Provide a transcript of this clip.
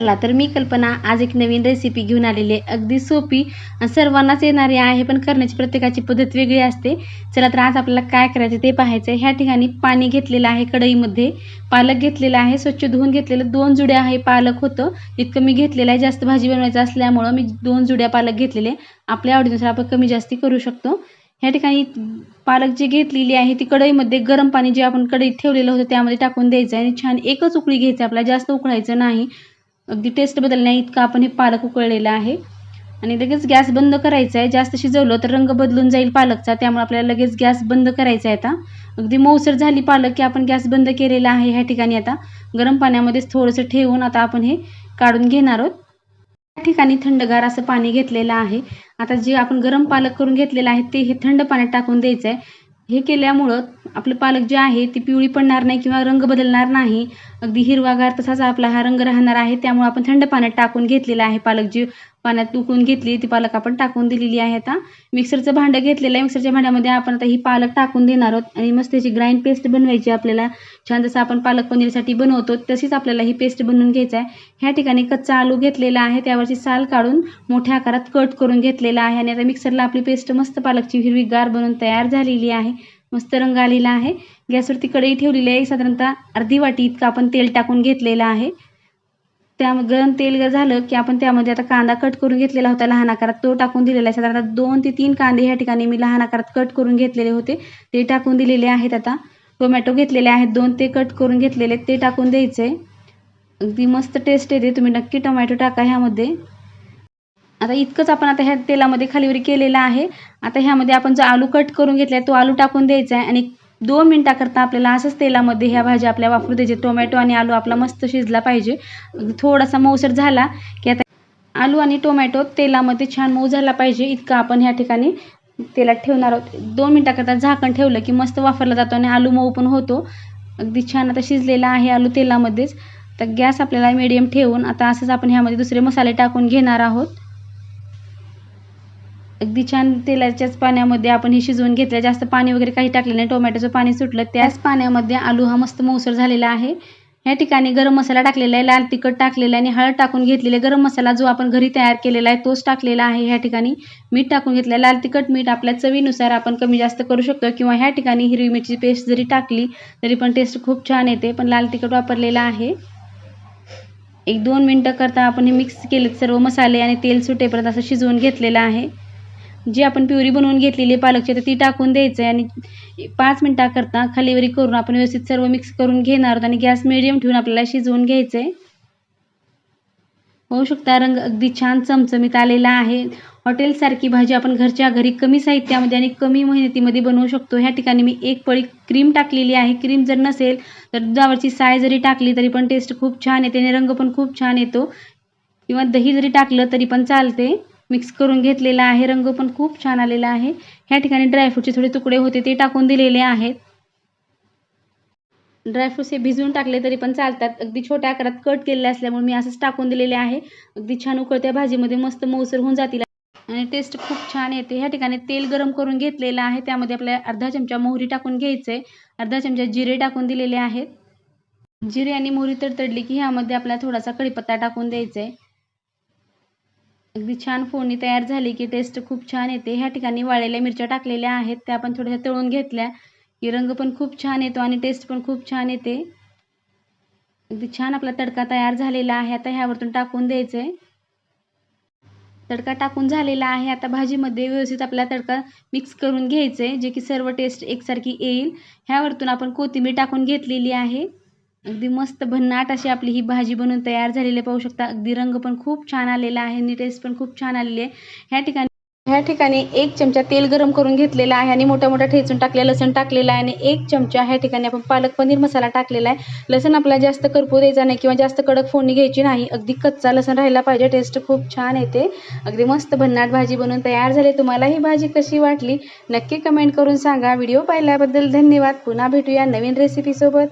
चला तर मी कल्पना आज एक नवीन रेसिपी घेऊन आलेली आहे. अगदी सोपी सर्वांनाच येणारी आहे पण करण्याची प्रत्येकाची पद्धत वेगळी असते. चला तर आज आपल्याला काय करायचं ते पाहायचं आहे ह्या ठिकाणी पाणी घेतलेलं आहे कढईमध्ये. पालक घेतलेला आहे स्वच्छ धुवून घेतलेलं दोन जुड्या आहे पालक होतं. इतकं मी घेतलेलं आहे जास्त भाजी बनवायचं असल्यामुळं मी दोन जुड्या पालक घेतलेले. आपल्या आवडीनुसार आपण कमी जास्ती करू शकतो. ह्या ठिकाणी पालक जी घेतलेली आहे ती कढईमध्ये गरम पाणी जे आपण कढईत ठेवलेलं होतं त्यामध्ये टाकून द्यायचं आणि छान एकच उकळी घ्यायची आपल्याला जास्त उकळायचं नाही. अगदी टेस्ट बदलण्या इतकं आपण हे पालक उकळलेला आहे. आणि लगेच गॅस बंद करायचा आहे जास्त शिजवलं तर रंग बदलून जाईल पालकचा. त्यामुळे आपल्याला लगेच गॅस बंद करायचा आहे आता. अगदी मऊसर झाली पालक की आपण गॅस बंद केलेला आहे ह्या ठिकाणी आता. गरम पाण्यामध्येच थोडंसं ठेवून आता आपण हे काढून घेणार आहोत. या ठिकाणी थंडगार असं पाणी घेतलेलं आहे. आता जे आपण गरम पालक करून घेतलेलं आहे ते हे थंड पाण्यात टाकून द्यायचं आहे हे केल्यामुळं आपलं पालक जे आहे ती पिवळी पडणार नाही किंवा रंग बदलणार नाही. अगदी हिरवागार तसाच आपला हा रंग राहणार आहे. त्यामुळे आपण थंड पाण्यात टाकून घेतलेला आहे पालक जी पाण्यात उकळून घेतली ती पालक आपण टाकून दिलेली आहे आता. मिक्सरचं भांडं घेतलेलं आहे मिक्सरच्या भांड्यामध्ये आपण आता ही पालक टाकून देणार आहोत. आणि मस्त त्याची ग्राइंड पेस्ट बनवायची आपल्याला. छान जसं आपण पालक पनीरसाठी बनवतो तशीच आपल्याला ही पेस्ट बनवून घ्यायचं आहे. ह्या ठिकाणी कच्चा आलू घेतलेला आहे त्यावरची साल काढून मोठ्या आकारात कट करून घेतलेला आहे. आणि आता मिक्सरला आपली पेस्ट मस्त पालकची हिरवीगार बनवून तयार झालेली आहे. मस्त रंग आलेला आहे. गॅसवरती कढई ठेवलेली आहे. साधारणतः अर्धी वाटी इतकं आपण तेल टाकून घेतलेलं आहे. त्या गरम तेल झालं की आपण त्यामध्ये आता कांदा कट करून घेतलेला होता लहान आकारात तो टाकून दिलेला आहे. साधारणतः दोन ते तीन कांदे ह्या ठिकाणी मी लहान आकारात कट करून घेतलेले होते. ते टाकून दिलेले आहेत आता. टोमॅटो घेतलेले आहेत. दोन ते कट करून घेतलेले ते टाकून द्यायचे. अगदी मस्त टेस्ट येते. तुम्ही नक्की टोमॅटो टाका ह्यामध्ये. आता इतकंच आपण आता ह्या तेलामध्ये खालीवरी केलेलं आहे. आता ह्यामध्ये आपण जो आलू कट करून घेतला तो आलू टाकून द्यायचा आहे. आणि दोन मिनटाकरता आपल्याला असंच तेलामध्ये ह्या भाज्या आपल्या वापरू द्यायचे टोमॅटो आणि आलू आपला मस्त शिजला पाहिजे. थोडासा मऊसर झाला की आता आलू आणि टोमॅटो तेलामध्ये छान मऊ झाला पाहिजे. इतकं आपण ह्या ठिकाणी तेलात ठेवणार आहोत. दोन मिनटाकरता झाकण ठेवलं की मस्त वापरला जातो आणि आलू मऊ पण होतो. अगदी छान आता शिजलेला आहे आलू तेलामध्येच. तर गॅस आपल्याला मिडियम ठेवून आता असंच आपण ह्यामध्ये दुसरे मसाले टाकून घेणार आहोत. अगदी छान तेलाच्याच पाण्यामध्ये आपण हे शिजवून घेतलं. जास्त पाणी वगैरे काही टाकलं नाही. टोमॅटोचं पाणी सुटलं. त्याच पाण्यामध्ये आलू हा मस्त मऊसर झालेला आहे. ह्या ठिकाणी गरम मसाला टाकलेला आहे. लाल तिखट टाकलेला आहे आणि हळद टाकून घेतलेले गरम मसाला जो आपण घरी तयार केलेला आहे तोच टाकलेला आहे. ह्या ठिकाणी मीठ टाकून घेतलं आहे. लाल तिखट मीठ आपल्या चवीनुसार आपण कमी जास्त करू शकतो किंवा ह्या ठिकाणी हिरवी मिरची पेस्ट जरी टाकली तरी पण टेस्ट खूप छान येते. पण लाल तिखट वापरलेला आहे. एक दोन मिनटं करता आपण हे मिक्स केलेत सर्व मसाले आणि तेल सुटेपर्यंत असं शिजवून घेतलेलं आहे. जी आपण प्युरी बनवून घेतलेली पालकची तर ती टाकून द्यायचं आहे आणि पाच मिनटाकरता खालीवरी करून आपण व्यवस्थित सर्व मिक्स करून घेणार आहोत आणि गॅस मिडियम ठेवून आपल्याला शिजवून घ्यायचं आहे होऊ शकता रंग अगदी छान चमचमीत आलेला आहे. हॉटेलसारखी भाजी आपण घरच्या घरी कमी साहित्यामध्ये आणि कमी मेहनतीमध्ये बनवू शकतो. ह्या ठिकाणी मी एक पळी क्रीम टाकलेली आहे. क्रीम जर नसेल तर दुधावरची साय जरी टाकली तरी पण टेस्ट खूप छान येते आणि रंग पण खूप छान येतो. किंवा दही जरी टाकलं तरी पण चालते. मिक्स करून घेतलेला आहे. रंग पण खूप छान आलेला आहे. ह्या ठिकाणी ड्रायफ्रूटचे थोडे तुकडे होते ते टाकून दिलेले आहेत. ड्रायफ्रूट्स हे भिजवून टाकले तरी पण चालतात. अगदी छोट्या आकारात कट केलेले असल्यामुळे मी असंच टाकून दिलेले आहे. अगदी छान उकळत्या भाजीमध्ये मस्त मऊसर होऊन जातील. आणि टेस्ट खूप छान येते. ह्या ठिकाणी तेल गरम करून घेतलेलं आहे. त्यामध्ये आपल्याला अर्धा चमचा मोहरी टाकून घ्यायचं. आहे अर्धा चमचा जिरे टाकून दिलेले आहेत. जिरे आणि मोहरी तडतडली की ह्यामध्ये आपल्याला थोडासा कढीपत्ता टाकून द्यायचा. आहे अगदी छान फोडणी तयार झाली की टेस्ट खूप छान येते. ह्या ठिकाणी वाळलेल्या मिरच्या टाकलेल्या आहेत. त्या आपण थोड्याशा तळून घेतल्या. की रंग पण खूप छान येतो आणि टेस्ट पण खूप छान येते. अगदी छान आपला तडका तयार झालेला आहे. आता ह्यावरतून टाकून द्यायचं आहे तडका टाकून झालेला आहे. आता भाजीमध्ये व्यवस्थित आपला तडका मिक्स करून घ्यायचं आहे जे की सर्व टेस्ट एकसारखी येईल. ह्यावरतून आपण कोथिंबीर टाकून घेतलेली आहे. अगदी मस्त भन्नाट अशी आपली ही भाजी बनवून तयार झालेली पाहू शकता अगदी रंग पण खूप छान आलेला आहे आणि टेस्ट पण खूप छान आलेली आहे. ह्या ठिकाणी ह्या ठिकाणी एक चमचा तेल गरम करून घेतलेला आहे आणि मोठ्या मोठ्या ठेचून टाकलेला लसण टाकलेला आहे आणि एक चमचा ह्या ठिकाणी आपण पालक पनीर मसाला टाकलेला आहे. लसण आपल्याला जास्त करपू द्यायचा नाही किंवा जास्त कडक फोडणी घ्यायची नाही अगदी कच्चा लसण राहायला पाहिजे टेस्ट खूप छान येते. अगदी मस्त भन्नाट भाजी बनवून तयार झाली तुम्हाला ही भाजी कशी वाटली नक्की कमेंट करून सांगा. व्हिडिओ पाहिल्याबद्दल धन्यवाद. पुन्हा भेटूया नवीन रेसिपीसोबत